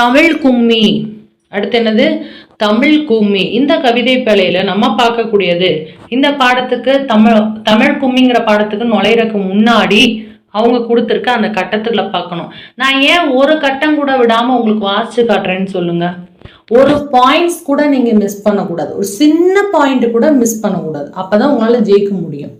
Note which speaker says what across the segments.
Speaker 1: தமிழ் கும்மி. அடுத்து என்னது? தமிழ் கும்மி. இந்த கவிதை பேழையில நம்ம பார்க்கக்கூடியது இந்த பாடத்துக்கு தமிழ் தமிழ் கும்மிங்கிற பாடத்துக்கு நுழையிறதுக்கு முன்னாடி அவங்க கொடுத்துருக்க அந்த கட்டத்துல பார்க்கணும். நான் ஏன் ஒரு கட்டம் கூட விடாம உங்களுக்கு வாசிச்சு காட்டுறேன்னு சொல்லுங்க. ஒரு பாயிண்ட்ஸ் கூட நீங்க மிஸ் பண்ணக்கூடாது. ஒரு சின்ன பாயிண்ட் கூட மிஸ் பண்ணக்கூடாது. அப்பதான் உங்களால ஜெயிக்க முடியும்.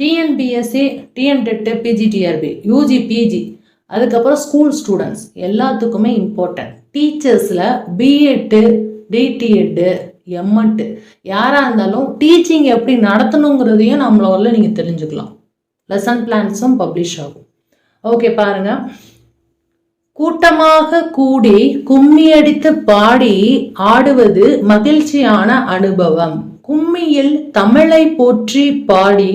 Speaker 1: TNPSC TN TET PGTRB UG PG அதுக்கப்புறம் ஸ்கூல் ஸ்டூடெண்ட்ஸ் எல்லாத்துக்குமே இம்பார்ட்டன்ட் டீச்சர்ஸில் பிஎட்டு டிடிஎட்டு எம்எட்டு யாராக இருந்தாலும் டீச்சிங் எப்படி நடத்தணுங்கிறதையும் நம்மளால நீங்கள் தெரிஞ்சுக்கலாம். லெசன் பிளான்ஸும் பப்ளிஷ் ஆகும். ஓகே பாருங்க. கூட்டமாக கூடி கும்மியடித்து பாடி ஆடுவது மகிழ்ச்சியான அனுபவம். கும்மியில் தமிழை போற்றி பாடி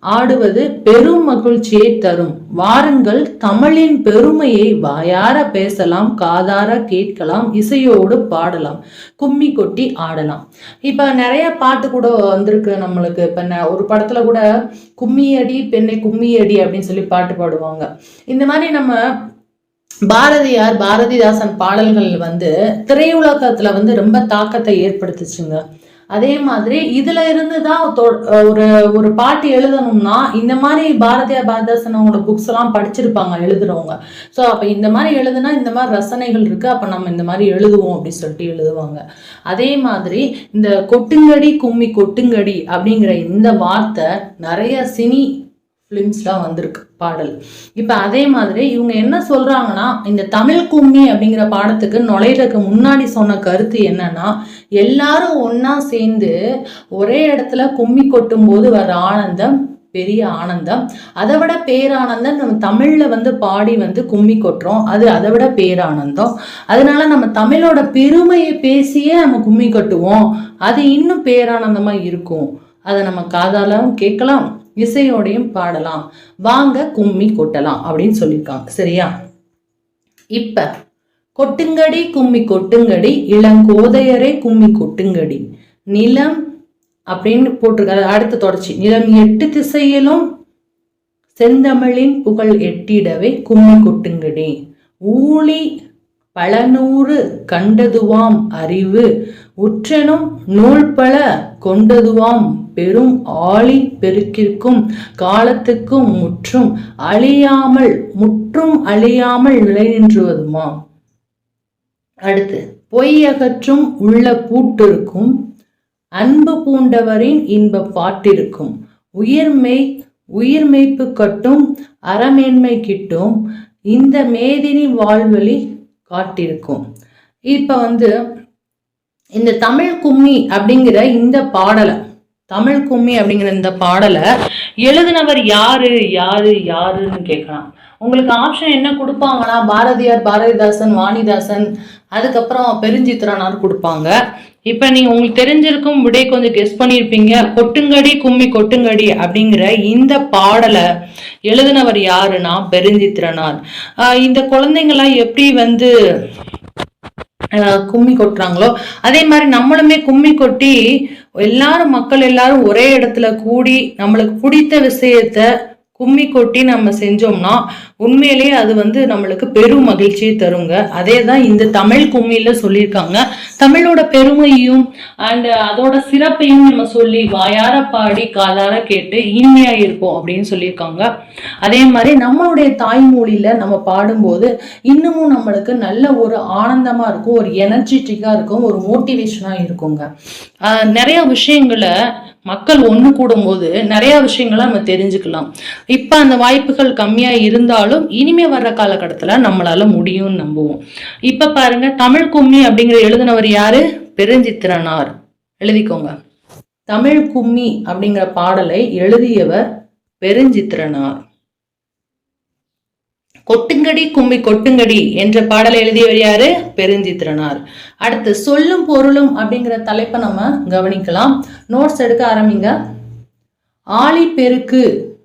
Speaker 1: ஆடுவது பெரும் மகிழ்ச்சியை தரும். வாருங்கள் தமிழின் பெருமையை வாயார பேசலாம் காதார கேட்கலாம் இசையோடு பாடலாம் கும்மி கொட்டி ஆடலாம். இப்ப நிறைய பாட்டு கூட வந்திருக்கு நம்மளுக்கு. இப்ப ந- ஒரு படத்துல கூட கும்மியடி பெண்ணை கும்மியடி அப்படின்னு சொல்லி பாட்டு பாடுவாங்க. இந்த மாதிரி நம்ம பாரதியார் பாரதிதாசன் பாடல்கள் வந்து திரையுலகத்துல வந்து ரொம்ப தாக்கத்தை ஏற்படுத்துச்சுங்க. அதே மாதிரி இதுல இருந்து தான் ஒரு ஒரு பாட்டு எழுதணும்னா இந்த மாதிரி பாரதியார் பாரதாசன் அவங்களோட புக்ஸ் எல்லாம் படிச்சிருப்பாங்க எழுதுறவங்க. ஸோ அப்போ இந்த மாதிரி எழுதுனா இந்த மாதிரி ரசனைகள் இருக்கு அப்போ நம்ம இந்த மாதிரி எழுதுவோம் அப்படின்னு சொல்லிட்டு எழுதுவாங்க. அதே மாதிரி இந்த கொட்டுங்கடி கும்மி கொட்டுங்கடி அப்படிங்கிற இந்த வார்த்தை நிறைய சினி ஃபிலிம்ஸ்லாம் வந்திருக்கு பாடல். இப்போ அதே மாதிரி இவங்க என்ன சொல்கிறாங்கன்னா இந்த தமிழ் கும்மி அப்படிங்கிற பாடத்துக்கு நுழையிறதுக்கு முன்னாடி சொன்ன கருத்து என்னன்னா எல்லாரும் ஒன்றா சேர்ந்து ஒரே இடத்துல கும்மி கொட்டும் போது வர ஆனந்தம் பெரிய ஆனந்தம். அதை விட பேரானந்தம் நம்ம தமிழில் வந்து பாடி வந்து கும்மி கொட்டுறோம். அது அதை விட பேரானந்தம். அதனால நம்ம தமிழோட பெருமையை பேசியே நம்ம கும்மி கொட்டுவோம். அது இன்னும் பேரானந்தமாக இருக்கும். அதை நம்ம காதாலும் கேட்கலாம். இசையோடையும் பாடலாம். வாங்க கும்மி கொட்டலாம் அப்படின்னு சொல்லியிருக்காங்க. சரியா? இப்ப கொட்டுங்கடி கும்மி கொட்டுங்கடி இளங்கோதையரே கும்மி கொட்டுங்கடி. நிலம் அப்படின்னு போட்டிருக்காரு. அடுத்த தொடர்ச்சி. நிலம் எட்டு திசையிலும் செந்தமிழின் புகழ் எட்டிடவே கும்மி கொட்டுங்கடி. ஊழி பலநூறு கண்டதுவாம் அறிவு உற்றனும் நூல் பல கொண்டதுவாம் பெரும் ஆழி பெருக்கிற்கும் காலத்துக்கும் முற்றும் அழியாமல் முற்றும் அழியாமல் நிலைநின்றுவதுமாம் அடுத்து பொய் அகற்றும் உள்ள பூட்டிருக்கும் அன்பு பூண்டவரின் இன்ப பாட்டிருக்கும் உயிர்மெய் உயிர்மெய்ப்பு கட்டும் அறமேன்மை கிட்டும் இந்த மேதினி வாழ்வழி காட்டிருக்கும். இப்போ வந்து இந்த தமிழ் கும்மி அப்படிங்கிற இந்த பாடலை தமிழ் கும்மி அப்படிங்கிற இந்த பாடலை எழுதினவர் யாரு யாரு யாருன்னு கேட்கலாம். உங்களுக்கு ஆப்ஷன் என்ன கொடுப்பாங்கன்னா பாரதியார் பாரதிதாசன் வாணிதாசன் அதுக்கப்புறம் பெருஞ்சித்திரனார் கொடுப்பாங்க. இப்போ நீங்க உங்களுக்கு தெரிஞ்சிருக்கும் விடை கொஞ்சம் கெஸ் பண்ணியிருப்பீங்க. கொட்டுங்கடி கும்மி கொட்டுங்கடி அப்படிங்கிற இந்த பாடலை எழுதினவர் யாருன்னா பெருஞ்சித்திரனார். ஆஹ் இந்த குழந்தைங்களாம் எப்படி வந்து கும்மி கொட்டுறாங்களோ? அதே மாதிரி நம்மளுமே கும்மி கொட்டி எல்லாரும் மக்கள் எல்லாரும் ஒரே இடத்துல கூடி நம்மளுக்கு பிடித்த விஷயத்த கும்மி கொட்டி நம்ம செஞ்சோம்னா உண்மையிலேயே அது வந்து நம்மளுக்கு பெரும் மகிழ்ச்சியை தருங்க. அதே தான் இந்த தமிழ் கும்மியில சொல்லியிருக்காங்க. தமிழோட பெருமையும் அண்ட் அதோட சிறப்பையும் நம்ம சொல்லி வாயார பாடி காதார கேட்டு இனிமையா இருப்போம் அப்படின்னு சொல்லியிருக்காங்க. அதே மாதிரி நம்மளுடைய தாய்மொழியில நம்ம பாடும்போது இன்னமும் நம்மளுக்கு நல்ல ஒரு ஆனந்தமா இருக்கும் ஒரு எனர்ஜெட்டிக்கா இருக்கும் ஒரு மோட்டிவேஷனா இருக்குங்க. ஆஹ் நிறைய விஷயங்களை மக்கள் ஒன்று கூடும்போது நிறைய விஷயங்களை நம்ம தெரிஞ்சுக்கலாம். இப்போ அந்த வாய்ப்புகள் கம்மியாக இருந்தாலும் இனிமே வர்ற காலகட்டத்தில் நம்மளால முடியும்னு நம்புவோம். இப்போ பாருங்க தமிழ் கும்மி அப்படிங்கிற எழுதினவர் யாரு? பெருஞ்சித்திரனார். எழுதிக்கோங்க. தமிழ் கும்மி அப்படிங்கிற பாடலை எழுதியவர் பெருஞ்சித்திரனார். கொட்டுங்கடி கும்மி கொட்டுங்கடி என்ற பாடலை எழுதியவர் யாரு? பெருஞ்சித்திரனார். அடுத்து சொல்லும் பொருளும் அப்படிங்கிற தலைப்பை நம்ம கவனிக்கலாம். நோட்ஸ் எடுக்க ஆரம்பிங்க. ஆளி பெருக்கு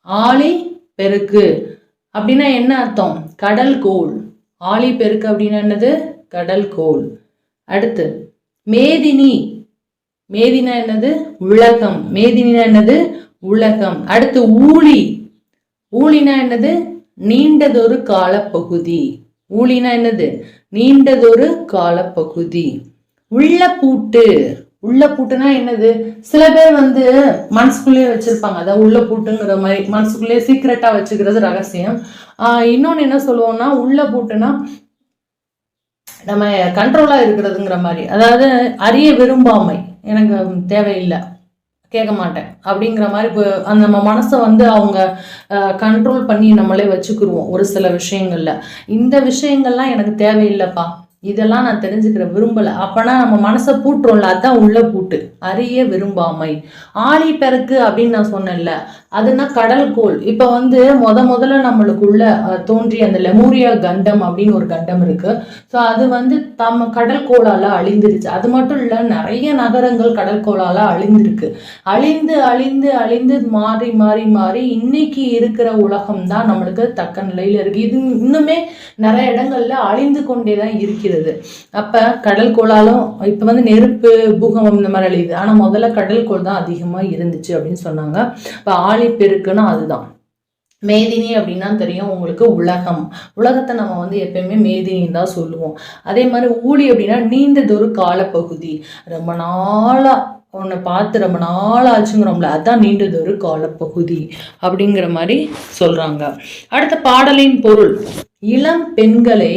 Speaker 1: ஆளி பெருக்கு அப்படின்னா என்ன அர்த்தம்? கடல் கோள். ஆளி பெருக்கு அப்படின்னா என்னது? கடல் கோள். அடுத்து மேதினி. மேதினா என்னது? உலகம். மேதினா என்னது? உலகம். அடுத்து ஊழி. ஊழினா என்னது? நீண்டதொரு காலப்பகுதி. ஊழினா என்னது? நீண்டதொரு காலப்பகுதி. உள்ள பூட்டு உள்ள பூட்டுனா என்னது? சில பேர் வந்து மனசுக்குள்ளேயே வச்சிருப்பாங்க. அதாவது உள்ள பூட்டுங்கிற மாதிரி மனசுக்குள்ளேயே சீக்கிரட்டா வச்சுக்கிறது ரகசியம். இன்னொன்று இன்னொன்னு என்ன சொல்லுவோம்னா உள்ள பூட்டுனா நம்ம கண்ட்ரோலா இருக்கிறதுங்கிற மாதிரி. அதாவது அறிய விரும்பாமை. எனக்கு தேவையில்லை. கேட்க மாட்டேன் அப்படிங்கிற மாதிரி இப்போ அந்த நம்ம மனசை வந்து அவங்க கண்ட்ரோல் பண்ணி நம்மளே வச்சுக்கிருவோம் ஒரு சில விஷயங்கள்ல. இந்த விஷயங்கள்லாம் எனக்கு தேவையில்லைப்பா. இதெல்லாம் நான் தெரிஞ்சுக்கிற விரும்பலை. அப்போனா நம்ம மனசை பூட்டுறோம்ல அதான் உள்ள பூட்டு. அறிய விரும்பாமை. ஆழி பெருக்கு அப்படின்னு நான் சொன்னேன்ல அதுனா கடல்கோள் இப்போ வந்து முத முதல்ல நம்மளுக்குள்ள தோன்றிய அந்த லெமூரியா கண்டம் அப்படின்னு ஒரு கண்டம் இருக்கு. ஸோ அது வந்து தம்ம கடற்கோளால அழிந்துருச்சு. அது மட்டும் இல்லை நிறைய நகரங்கள் கடற்கோளால அழிந்திருக்கு. அழிந்து அழிந்து அழிந்து மாறி மாறி மாறி இன்னைக்கு இருக்கிற உலகம் தான் நம்மளுக்கு தக்க நிலையில் இருக்கு. இது இன்னுமே நிறைய இடங்கள்ல அழிந்து கொண்டே தான் இருக்கிறது. அப்ப கடல்கோளாலும் இப்போ வந்து நெருப்பு பூகம்பம் இந்த மாதிரி அழியுது ஆனால் முதல்ல கடல்கோள் தான் அதிகமாக இருந்துச்சு அப்படின்னு சொன்னாங்க. இப்போ ஆழிப்பெருக்குன்னா அதுதான். மேதினி அப்படின்னா தெரியும் உங்களுக்கு உலகம். உலகத்தை நம்ம வந்து எப்பயுமே மேதினின்னு தான் சொல்லுவோம். அதே மாதிரி ஊழி அப்படின்னா நீண்டதொரு காலப்பகுதி. ரொம்ப நாளா உன்னை பார்த்து ரொம்ப நாள் ஆச்சுங்கிறோம்ல அதான் நீண்டதொரு காலப்பகுதி அப்படிங்கிற மாதிரி சொல்கிறாங்க அடுத்த பாடலின் பொருள். இளம் பெண்களை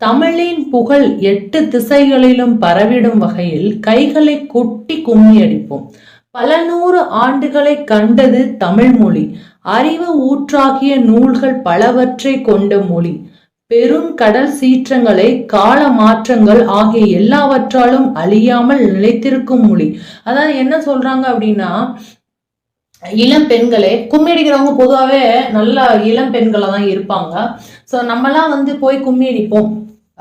Speaker 1: தமிழின் புகழ் எட்டு திசைகளிலும் பரவிடும் வகையில் கைகளை கொட்டி கும்மி அடிப்போம் பல நூறு ஆண்டுகளை கண்டது தமிழ் மொழி. அறிவு ஊற்றாகிய நூல்கள் பலவற்றை கொண்ட மொழி. பெரும் கடல் சீற்றங்களை கால மாற்றங்கள் ஆகிய எல்லாவற்றாலும் அழியாமல் நிலைத்திருக்கும் மொழி. அதாவது என்ன சொல்றாங்க அப்படின்னா இளம் பெண்களே கும்மி அடிக்கிறவங்க பொதுவாகவே நல்லா இளம் பெண்களாக தான் இருப்பாங்க. ஸோ நம்மலாம் வந்து போய் கும்மி அடிப்போம்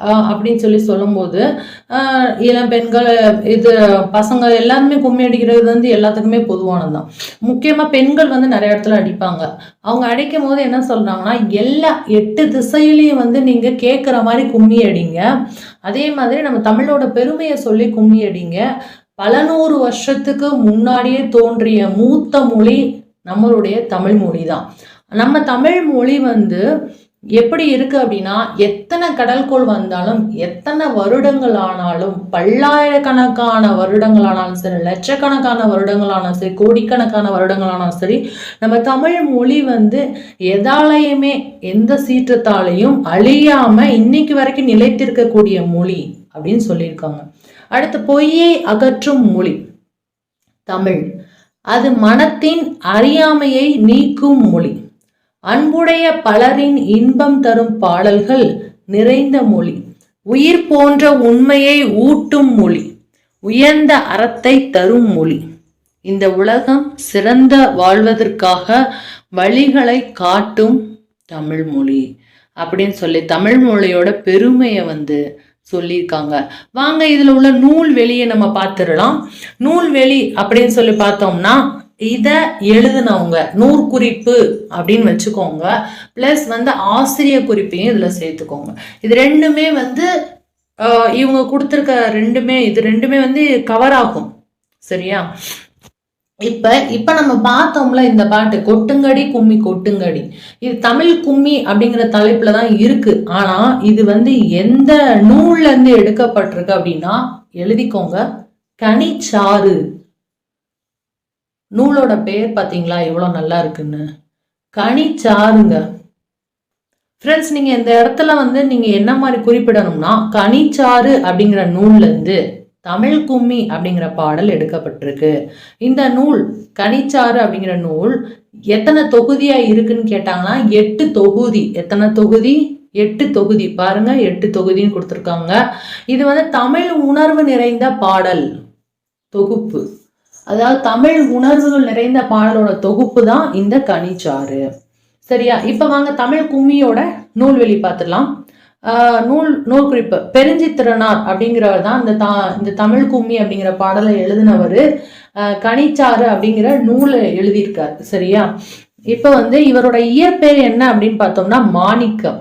Speaker 1: அப்படின்னு சொல்லி சொல்லும்போது ஆஹ் இளம் பெண்கள் இது பசங்க எல்லாருமே கும்மி அடிக்கிறது வந்து எல்லாத்துக்குமே பொதுவானது தான். முக்கியமாக பெண்கள் வந்து நிறைய இடத்துல அடிப்பாங்க. அவங்க அடிக்கும் போது என்ன சொல்றாங்கன்னா எல்லா எட்டு திசையிலையும் வந்து நீங்க கேட்குற மாதிரி கும்மி அடிங்க. அதே மாதிரி நம்ம தமிழோட பெருமையை சொல்லி கும்மி அடிங்க. பல நூறு வருஷத்துக்கு முன்னாடியே தோன்றிய மூத்த மொழி நம்மளுடைய தமிழ் மொழி தான். நம்ம தமிழ் மொழி வந்து எப்படி இருக்கு அப்படின்னா எத்தனை கடல்கோள் வந்தாலும் எத்தனை வருடங்கள் ஆனாலும் பல்லாயிரக்கணக்கான வருடங்கள் ஆனாலும் சரி லட்சக்கணக்கான வருடங்கள் ஆனாலும் சரி கோடிக்கணக்கான வருடங்கள் ஆனாலும் சரி நம்ம தமிழ் மொழி வந்து எதாலையுமே எந்த சீற்றத்தாலையும் அழியாம இன்னைக்கு வரைக்கும் நிலைத்திருக்கக்கூடிய மொழி அப்படின்னு சொல்லியிருக்காங்க. அடுத்து பொய்யை அகற்றும் மொழி தமிழ். அது மனத்தின் அறியாமையை நீக்கும் மொழி. அன்புடைய பலரின் இன்பம் தரும் பாடல்கள் நிறைந்த மொழி. உயிர் போன்ற உண்மையை ஊட்டும் மொழி. உயர்ந்த அறத்தை தரும் மொழி. இந்த உலகம் சிறந்த வாழ்வதற்காக வழிகளை காட்டும் தமிழ் மொழி. அப்படின்னு சொல்லி தமிழ் மொழியோட பெருமையை வந்து சொல்லியிருக்காங்க. வாங்க இதில் உள்ள நூல் வெளியை நம்ம பார்த்துடலாம். நூல்வெளி அப்படின்னு சொல்லி பார்த்தோம்னா இதை எழுதுனவங்க நூற்குறிப்பு அப்படின்னு வச்சுக்கோங்க. ப்ளஸ் வந்து ஆசிரிய குறிப்பையும் இதில் சேர்த்துக்கோங்க. இது ரெண்டுமே வந்து இவங்க கொடுத்துருக்க ரெண்டுமே இது ரெண்டுமே வந்து கவர் ஆகும். சரியா? இப்ப இப்ப நம்ம பார்த்தோம்ல இந்த பாட்டு கொட்டுங்கடி கும்மி கொட்டுங்கடி இது தமிழ் கும்மி அப்படிங்கிற தலைப்புல தான் இருக்கு. ஆனா இது வந்து எந்த நூல்ல இருந்து எடுக்கப்பட்டிருக்கு அப்படின்னா எழுதிக்கோங்க. கனிச்சாறு. நூலோட பேர் பார்த்தீங்களா எவ்வளோ நல்லா இருக்குன்னு. கனிச்சாறுங்க ஃப்ரெண்ட்ஸ் நீங்கள் இந்த இடத்துல வந்து நீங்கள் என்ன மாதிரி குறிப்பிடணும்னா கனிச்சாறு அப்படிங்கிற நூல்லேருந்து தமிழ் கும்மி அப்படிங்கிற பாடல் எடுக்கப்பட்டிருக்கு. இந்த நூல் கனிச்சாறு அப்படிங்கிற நூல் எத்தனை தொகுதியாக இருக்குன்னு கேட்டாங்கன்னா எட்டு தொகுதி. எத்தனை தொகுதி? எட்டு தொகுதி. பாருங்க எட்டு தொகுதின்னு கொடுத்துருக்காங்க. இது வந்து தமிழ் உணர்வு நிறைந்த பாடல் தொகுப்பு. அதாவது தமிழ் உணர்வுகள் நிறைந்த பாடலோட தொகுப்பு தான் இந்த கனிச்சாறு. சரியா? இப்போ வாங்க தமிழ் கும்மியோட நூல்வெளி பார்த்துடலாம். நூல் நூல் குறிப்பு. பெருஞ்சித்திரனார் அப்படிங்கிறவர் தான் இந்த தா இந்த தமிழ் கும்மி அப்படிங்கிற பாடலை எழுதினவர். கனிச்சாறு அப்படிங்கிற நூலை எழுதியிருக்கார். சரியா? இப்போ வந்து இவரோட இயற்பெயர் என்ன அப்படின்னு பார்த்தோம்னா மாணிக்கம்.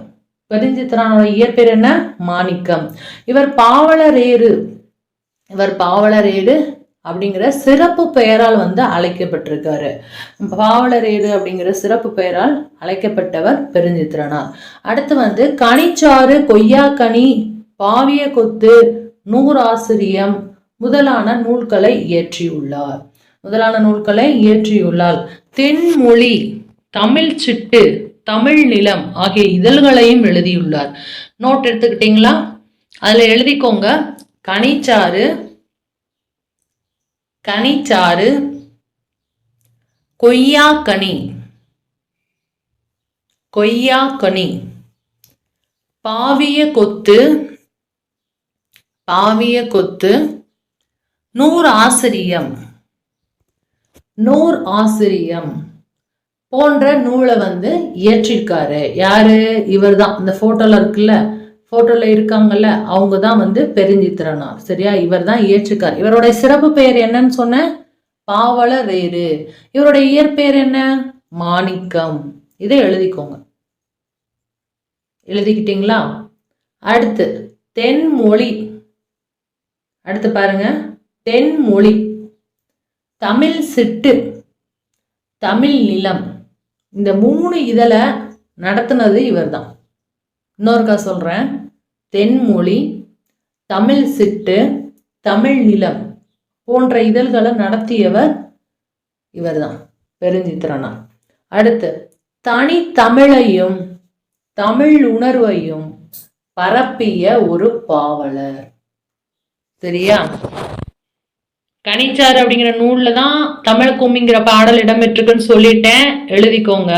Speaker 1: பெருஞ்சித்திரனோட இயற்பெயர் என்ன? மாணிக்கம். இவர் பாவலரேறு. இவர் பாவலரேடு அப்படிங்கிற சிறப்பு பெயரால் வந்து அழைக்கப்பட்டிருக்காரு. பாவலரேறு அப்படிங்கிற சிறப்பு பெயரால் அழைக்கப்பட்டவர் பெருஞ்சித்திரனார் அடுத்து வந்து கனிச்சாறு கொய்யாக்கனி பாவிய கொத்து நூறாசிரியம் முதலான நூல்களை இயற்றியுள்ளார். முதலான நூல்களை இயற்றியுள்ளார். தென்மொழி தமிழ் சிட்டு தமிழ் நிலம் ஆகிய இதழ்களையும் எழுதியுள்ளார். நோட் எடுத்துக்கிட்டீங்களா? அதில் எழுதிக்கோங்க. கனிச்சாறு கனிச்சாறு கொய்யாக்கனி கொய்யாக்கனி பாவிய கொத்து பாவிய கொத்து நூறு ஆசிரியம் நூர் ஆசிரியம் போன்ற நூலை வந்து இயற்றிருக்காரு. யாரு? இவர்தான். இந்த போட்டோல இருக்குல்ல ஃபோட்டோவில் இருக்காங்கல்ல அவங்க தான் வந்து பெருஞ்சித்திரனார். சரியா? இவர் தான் ஏற்றுக்கார் இவருடைய சிறப்பு பெயர் என்னன்னு சொன்ன? பாவலரேறு. இவருடைய இயற்பெயர் என்ன? மாணிக்கம். இதை எழுதிக்கோங்க. எழுதிக்கிட்டீங்களா? அடுத்து தென்மொழி. அடுத்து பாருங்க. தென்மொழி. தமிழ் சிட்டு. தமிழ் நிலம். இந்த மூணு இதழை நடத்துனது இவர்தான். இன்னொருக்கா சொல்கிறேன் தென்மொழி தமிழ் சிட்டு தமிழ் நிலம் போன்ற இதழ்களை நடத்தியவர் இவர்தான் பெருஞ்சித்திரனார் அடுத்து தனி தமிழையும் தமிழ் உணர்வையும் பரப்பிய ஒரு பாவலர். சரியா? கனிச்சார் அப்படிங்கிற நூல்ல தான் தமிழ் கும்மிங்கிற பாடல் இடம்பெற்றுக்குன்னு சொல்லிட்டேன். எழுதிக்கோங்க.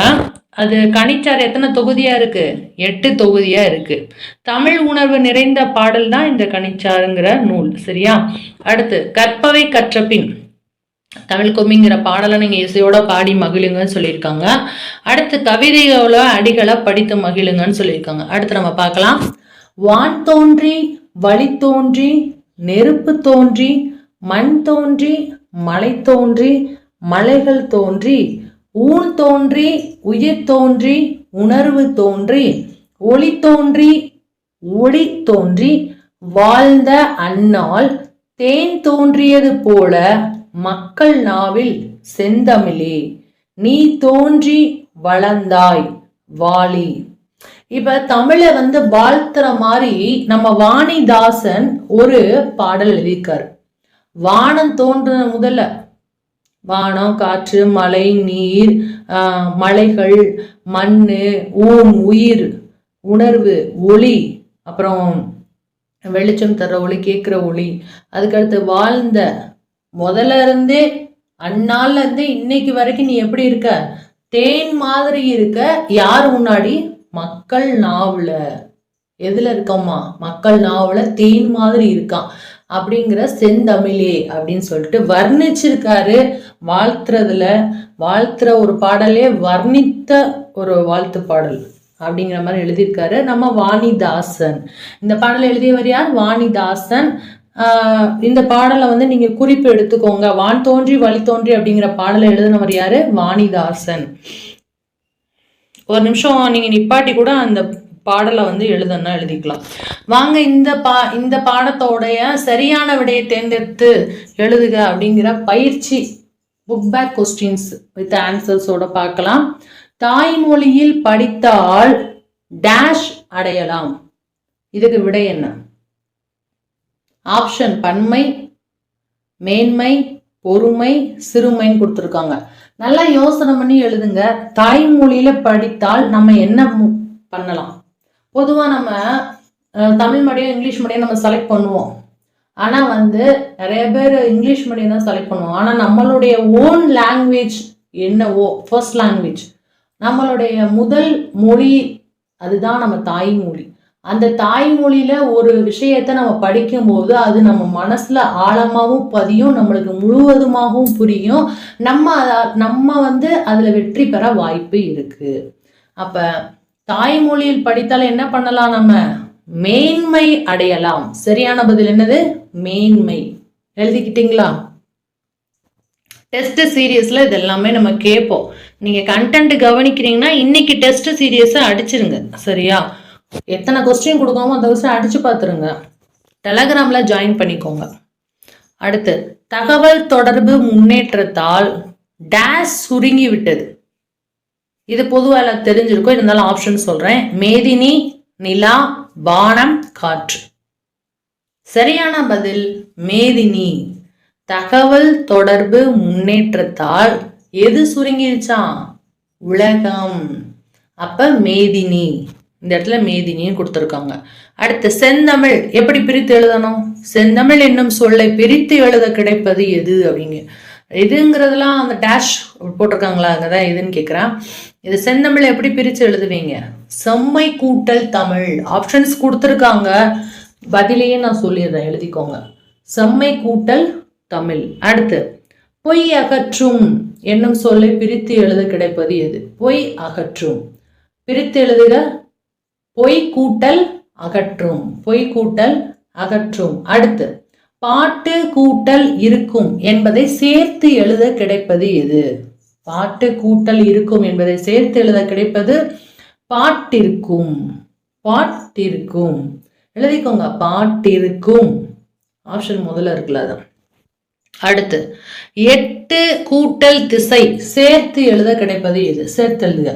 Speaker 1: அது கணிச்சார் எத்தனை தொகுதியா இருக்கு? எட்டு தொகுதியா இருக்கு. தமிழ் உணர்வு நிறைந்த பாடல் தான் இந்த கணிச்சாருங்கிற நூல் சரியா? அடுத்து கற்பவை கற்ற பின். தமிழ் கும்மிங்கிற பாடலை நீங்கள் இசையோட பாடி மகிழுங்கன்னு சொல்லியிருக்காங்க. அடுத்து கவிதைகளோட அடிகளை படித்து மகிழுங்கன்னு சொல்லியிருக்காங்க. அடுத்து நம்ம பார்க்கலாம். வான் தோன்றி வழி தோன்றி நெருப்பு தோன்றி மண் தோன்றி மலை தோன்றி மலைகள் தோன்றி ஊன் தோன்றி உயிர் தோன்றி உணர்வு தோன்றி ஒளி தோன்றி ஒளி தோன்றி வாழ்ந்த அந்நாள் தேன் தோன்றியது போல மக்கள் நாவில் செந்தமிழே. நீ தோன்றி வளர்ந்தாய் வாலி இப்ப தமிழை வந்து வாழ்த்துற மாதிரி நம்ம வாணிதாசன் ஒரு பாடல் எழுதியிருக்காரு. வானம் தோன்றுன முதல்ல வானம் காற்று மலை நீர் மலைகள் மண் ஊன் உயிர் உணர்வு ஒளி அப்புறம் வெளிச்சம் தர்ற ஒளி கேட்குற ஒளி. அதுக்கடுத்து வாழ்ந்த முதல்ல இருந்தே அந்நாள்ல இருந்தே இன்னைக்கு வரைக்கும் நீ எப்படி இருக்க? தேன் மாதிரி இருக்க யார் முன்னாடி? மக்கள் நாவல. எதுல இருக்கம்மா? மக்கள் நாவல தேன் மாதிரி இருக்கான். அப்படிங்கிற செந்தமிழே அப்படின்னு சொல்லிட்டு வர்ணிச்சிருக்காரு. வாழ்த்துறதுல வாழ்த்துற ஒரு பாடலே வர்ணித்த ஒரு வாழ்த்து பாடல் அப்படிங்கிற மாதிரி எழுதியிருக்காரு. நம்ம வாணிதாசன். இந்த பாடலை எழுதியவர் யார்? வாணிதாசன். இந்த பாடலை வந்து நீங்க குறிப்பு எடுத்துக்கோங்க. வான் தோன்றி வழி தோன்றி அப்படிங்கிற பாடலை எழுதினவர் யாரு? வாணிதாசன். ஒரு நிமிஷம் நீங்க நிப்பாட்டி கூட அந்த பாடலை வந்து எழுதணும்னா எழுதிக்கலாம். வாங்க இந்த பா இந்த பாடத்தோடைய சரியான விடையை தேர்ந்தெடுத்து எழுதுக அப்படிங்கிற பயிற்சி புக் பேக் கொஸ்டின்ஸ் வித் ஆன்சர்ஸோட பார்க்கலாம். தாய்மொழியில் படித்தால் டேஷ் அடையலாம். இதுக்கு விடை என்ன? ஆப்ஷன் பன்மை மேன்மை பொறுமை சிறுமைன்னு கொடுத்துருக்காங்க. நல்லா யோசனை பண்ணி எழுதுங்க. தாய்மொழியில படித்தால் நம்ம என்ன மு- பண்ணலாம்? பொதுவாக நம்ம தமிழ் மீடியம் இங்கிலீஷ் மீடியம் நம்ம செலக்ட் பண்ணுவோம். ஆனால் வந்து நிறைய பேர் இங்கிலீஷ் மீடியம் தான் செலக்ட் பண்ணுவோம். ஆனால் நம்மளுடைய ஓன் லாங்குவேஜ் என்னவோ ஃபர்ஸ்ட் லாங்குவேஜ் நம்மளுடைய முதல் மொழி அதுதான் நம்ம தாய்மொழி அந்த தாய்மொழியில ஒரு விஷயத்தை நம்ம படிக்கும்போது அது நம்ம மனசுல ஆழமாகவும் பதியும் நம்மளுக்கு முழுவதுமாகவும் புரியும். நம்ம அத- நம்ம வந்து அதுல வெற்றி பெற வாய்ப்பு இருக்கு. அப்போ தாய்மொழியில் படித்தால் என்ன பண்ணலாம் நம்ம? மேன்மை அடையலாம். சரியான பதில் என்னது? மேன்மை. எழுதிக்கிட்டீங்களா? டெஸ்ட் சீரியஸ்ல இது எல்லாமே நம்ம கேட்போம். நீங்க கண்டென்ட் கவனிக்கிறீங்கன்னா இன்னைக்கு டெஸ்ட் சீரியஸை அடிச்சிருங்க. சரியா? எத்தனை கொஸ்டின் கொடுக்காமோ அந்த கொஸ்டின் அடிச்சு பார்த்துருங்க. டெலகிராம்ல ஜாயின் பண்ணிக்கோங்க. அடுத்து தகவல் தொடர்பு முன்னேற்றத்தால் டேஷ் சுருங்கி விட்டது இது பொதுவாக எல்லாம் தெரிஞ்சிருக்கும். இருந்தாலும் ஆப்ஷன் சொல்றேன். மேதினி நிலா பானம் காற்று. சரியான பதில் மேதினி. தகவல் தொடர்பு முன்னேற்றத்தால் எது சுருங்கிருச்சான் உலகம். அப்ப மேதினி. இந்த இடத்துல மேதினியும் கொடுத்துருக்காங்க. அடுத்து செந்தமிழ். எப்படி பிரித்து எழுதணும்? செந்தமிழ் என்னும் சொல்லை பிரித்து எழுத கிடைப்பது எது? அப்படிங்க. இதுங்கிறதுலாம் அந்த டேஷ் போட்டிருக்காங்களா? அங்கதான் எதுன்னு கேட்குறேன் இது செந்தமிழ் எப்படி பிரித்து எழுதுவீங்க? செம்மை கூட்டல் தமிழ். ஆப்ஷன்ஸ் கொடுத்துருக்காங்க. பதிலையே நான் சொல்லிடுறேன். எழுதிக்கோங்க. செம்மை கூட்டல் தமிழ். அடுத்து பொய் அகற்றும் என்னும் சொல்லை பிரித்து எழுத கிடைப்பது எது? பொய் அகற்றும். பிரித்து எழுதுக. பொய் கூட்டல் அகற்றும். பொய் கூட்டல் அகற்றும். அடுத்து பாட்டு கூட்டல் இருக்கும் என்பதை சேர்த்து எழுத கிடைப்பது எது? பாட்டு கூட்டல் இருக்கும் என்பதை சேர்த்து எழுத கிடைப்பது பாட்டிருக்கும் பாட்டிருக்கும் எழுதிக்கோங்க. பாட்டிருக்கும் ஆப்ஷன் முதல்ல இருக்குல்ல அதான் அடுத்து எட்டு கூட்டல் திசை சேர்த்து எழுத கிடைப்பது எது? சேர்த்து எழுதுக.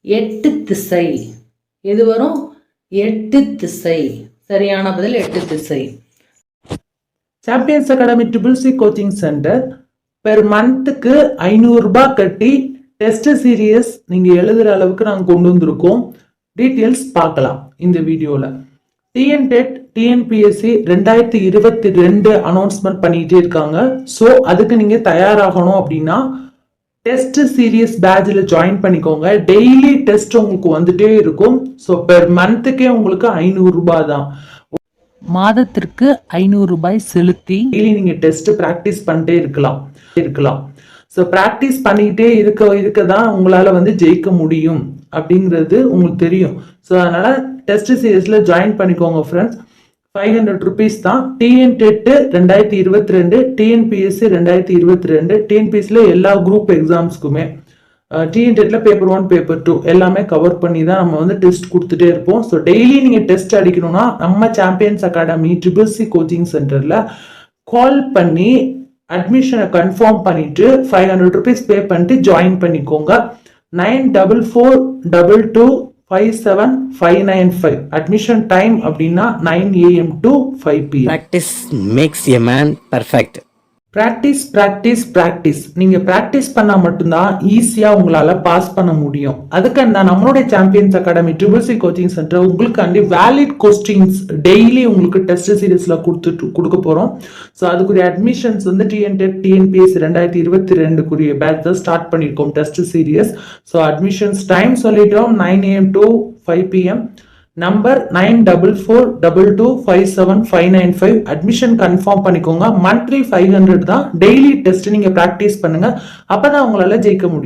Speaker 1: எட்டு திசை. எது வரும்? எட்டு திசை. சரியான பதில் எட்டு திசை.
Speaker 2: Champions academy triple C coaching centre per மந்த்துக்கு ஐநூறுரூபா கட்டி டெஸ்ட் சீரியஸ் நீங்கள் எழுதுகிற அளவுக்கு நாங்கள் கொண்டு வந்திருக்கோம். டீட்டெயில்ஸ் பார்க்கலாம் இந்த வீடியோவில் டிஎன் டெட் டிஎன்பிஎஸ்சி ரெண்டாயிரத்தி இருபத்தி ரெண்டு அனௌன்ஸ்மெண்ட் பண்ணிகிட்டே இருக்காங்க. ஸோ அதுக்கு நீங்கள் தயாராகணும் அப்படின்னா டெஸ்ட் சீரியஸ் பேட்சில் ஜாயின் பண்ணிக்கோங்க. டெய்லி டெஸ்ட் உங்களுக்கு வந்துட்டே இருக்கும். ஸோ பெர் மந்த்துக்கே உங்களுக்கு ஐநூறுரூபா தான். மாதத்திற்கு ஐநூறு ரூபாய் செலுத்தி டெய்லி நீங்க டெஸ்ட் ப்ராக்டிஸ் பண்ணிட்டே இருக்கலாம். இருக்கலாம். ஸோ ப்ராக்டிஸ் பண்ணிக்கிட்டே இருக்க இருக்க தான் உங்களால் வந்து ஜெயிக்க முடியும் அப்படிங்கிறது உங்களுக்கு தெரியும். ஸோ அதனால் டெஸ்ட் சீரியஸில் ஜாயின் பண்ணிக்கோங்க ஃப்ரெண்ட்ஸ் ஃபைவ் ஹண்ட்ரட் ருபீஸ் தான் டிஎன் டெட்டு ரெண்டாயிரத்தி இருபத்தி ரெண்டு டிஎன்பிஎஸ்சி ரெண்டாயிரத்தி இருபத்தி ரெண்டு டிஎன்பிஎஸ்சியில் எல்லா குரூப் எக்ஸாம்ஸ்க்குமே டிஎன்டெட்டில் பேப்பர் ஒன் பேப்பர் டூ எல்லாமே கவர் பண்ணி தான் நம்ம வந்து டெஸ்ட் கொடுத்துட்டே இருப்போம். ஸோ டெய்லி நீங்கள் டெஸ்ட் அடிக்கணும்னா நம்ம champions academy triple C coaching சென்டரில் கால் பண்ணி அட்மிஷனை கன்ஃபார்ம் பண்ணிவிட்டு ஃபைவ் ஹண்ட்ரட் ருபீஸ் பே பண்ணிட்டு ஜாயின் பண்ணிக்கோங்க. Nine double four double two five seven five nine five admission time அப்படின்னா nine AM to five P
Speaker 3: practice makes a man perfect
Speaker 2: practice practice practice நீங்கள் practice பண்ணால் மட்டும்தான் ஈஸியாக உங்களால் pass பண்ண முடியும். அதுக்கு தான் நம்மளுடைய champions academy triple C coaching centre உங்களுக்காண்டி வேலிட் கொஸ்டின்ஸ் டெய்லி உங்களுக்கு டெஸ்ட் சீரீஸில் கொடுத்துட்டு கொடுக்க போகிறோம் ஸோ அதுக்குரிய அட்மிஷன்ஸ் வந்து டிஎன்டெட் டிஎன்பிஎஸ் ரெண்டாயிரத்தி இருபத்தி ரெண்டுக்குரிய பேட்ச் தான் ஸ்டார்ட் பண்ணியிருக்கோம் test series so admissions time சொல்லிட்டோம் nine AM to five PM number nine double four double two five seven five nine five. Admission confirm பண்ணிக்கோங்க. மந்த்லி ஃபைவ் ஹண்ட்ரட் தான் daily test நீங்கள் practice பண்ணுங்க. அப்போ தான் உங்களால் ஜெயிக்க முடியும்.